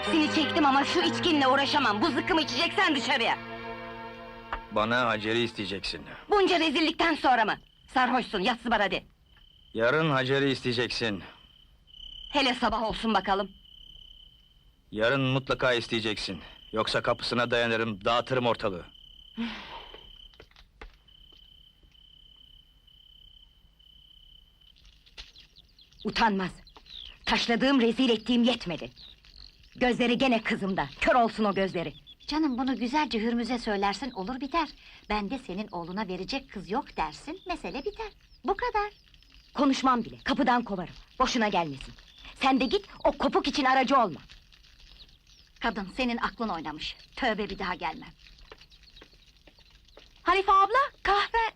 Hepsini çektim ama şu içkinle uğraşamam. Bu zıkkımı içeceksen dışarıya. Bana Hacer'i isteyeceksin. Bunca rezillikten sonra mı? Sarhoşsun, yatsı var hadi. Yarın Hacer'i isteyeceksin. Hele sabah olsun bakalım. Yarın mutlaka isteyeceksin. Yoksa kapısına dayanırım, dağıtırım ortalığı. Utanmaz. Taşladığım, rezil ettiğim yetmedi. Gözleri gene kızımda. Kör olsun o gözleri. Canım bunu güzelce Hürmüz'e söylersin olur biter. Ben de senin oğluna verecek kız yok dersin, mesele biter. Bu kadar. Konuşmam bile. Kapıdan kovarım. Boşuna gelmesin. Sen de git, o kopuk için aracı olma. Kadın senin aklın oynamış. Tövbe bir daha gelmem. Hanife abla, kahve.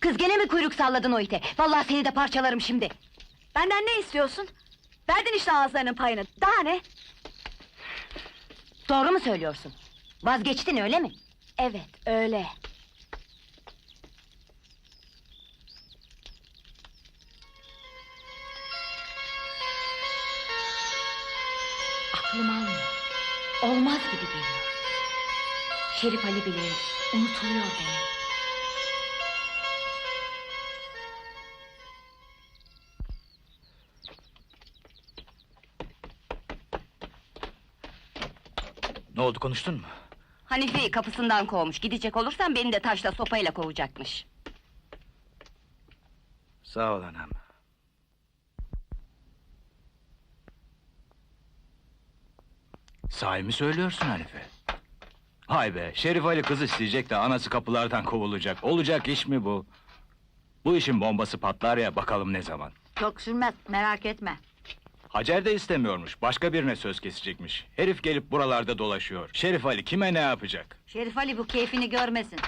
Kız gene mi kuyruk salladın o ite? Vallahi seni de parçalarım şimdi. Benden ne istiyorsun? Verdin işte ağızlarının payını. Daha ne? Doğru mu söylüyorsun? Vazgeçtin öyle mi? Evet, öyle. Aklım almıyor. Olmaz gibi geliyor. Şerif Ali bile unutuluyor beni. Ne oldu, konuştun mu? Hanife'yi kapısından kovmuş. Gidecek olursan beni de taşla sopayla kovacakmış. Sağ ol anam. Sahi mi söylüyorsun Hanife? Hay be, Şerif Ali kız isteyecek de anası kapılardan kovulacak. Olacak iş mi bu? Bu işin bombası patlar ya, bakalım ne zaman. Çok sürmez, merak etme. Hacer de istemiyormuş, başka birine söz kesecekmiş. Herif gelip buralarda dolaşıyor. Şerif Ali kime ne yapacak? Şerif Ali bu keyfini görmesin.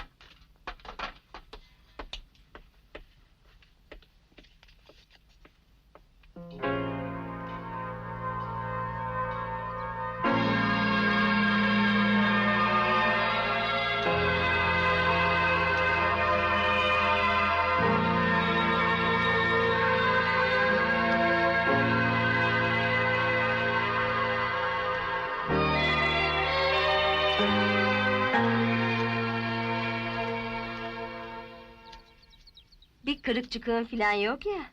Bir kırık çıkığın falan yok ya.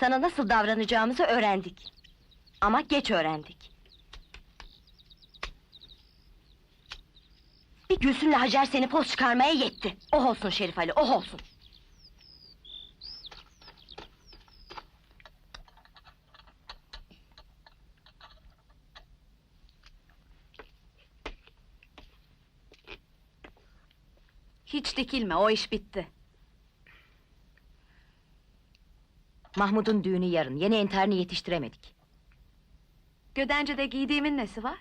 Sana nasıl davranacağımızı öğrendik. Ama geç öğrendik. Bir Gülsüm'le Hacer seni poz çıkarmaya yetti. Oh olsun Şerif Ali, oh olsun. Hiç dikilme, o iş bitti. Mahmud'un düğünü yarın, yeni enterini yetiştiremedik. Gödence'de giydiğimin nesi var?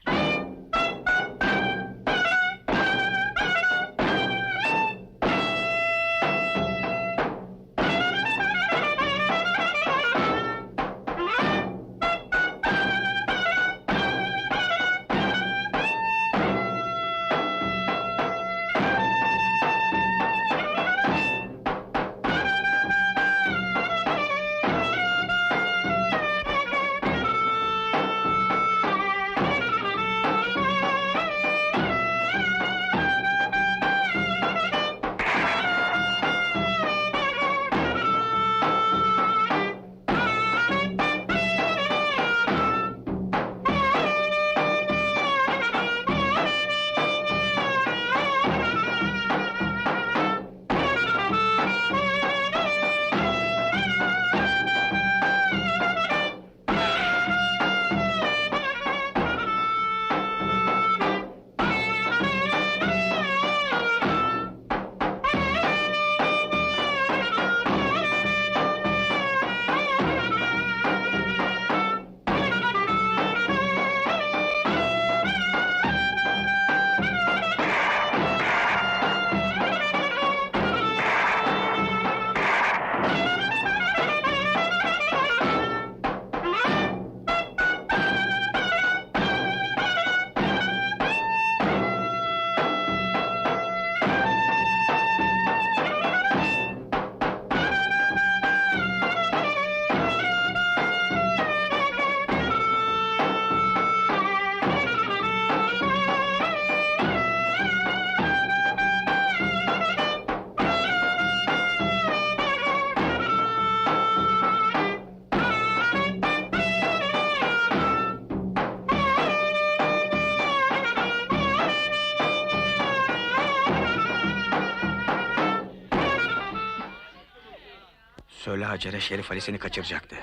Söyle Hacer'e Şerif Ali seni kaçıracaktı.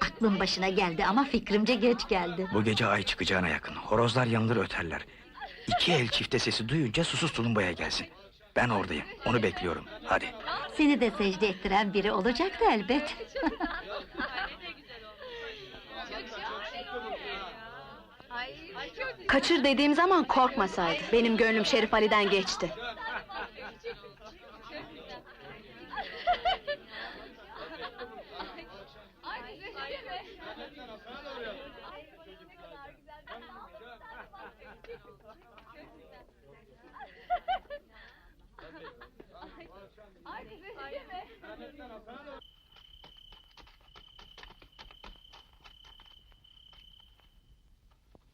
Aklım başına geldi ama fikrimce geç geldi. Bu gece ay çıkacağına yakın. Horozlar yanılır öterler. İki el çifte sesi duyunca susuz tulumbaya gelsin. Ben oradayım. Onu bekliyorum. Hadi. Seni de secde ettiren biri olacaktı elbet. Kaçır dediğim zaman korkmasaydı. Benim gönlüm Şerif Ali'den geçti. Aynen. Aynen. Aynen.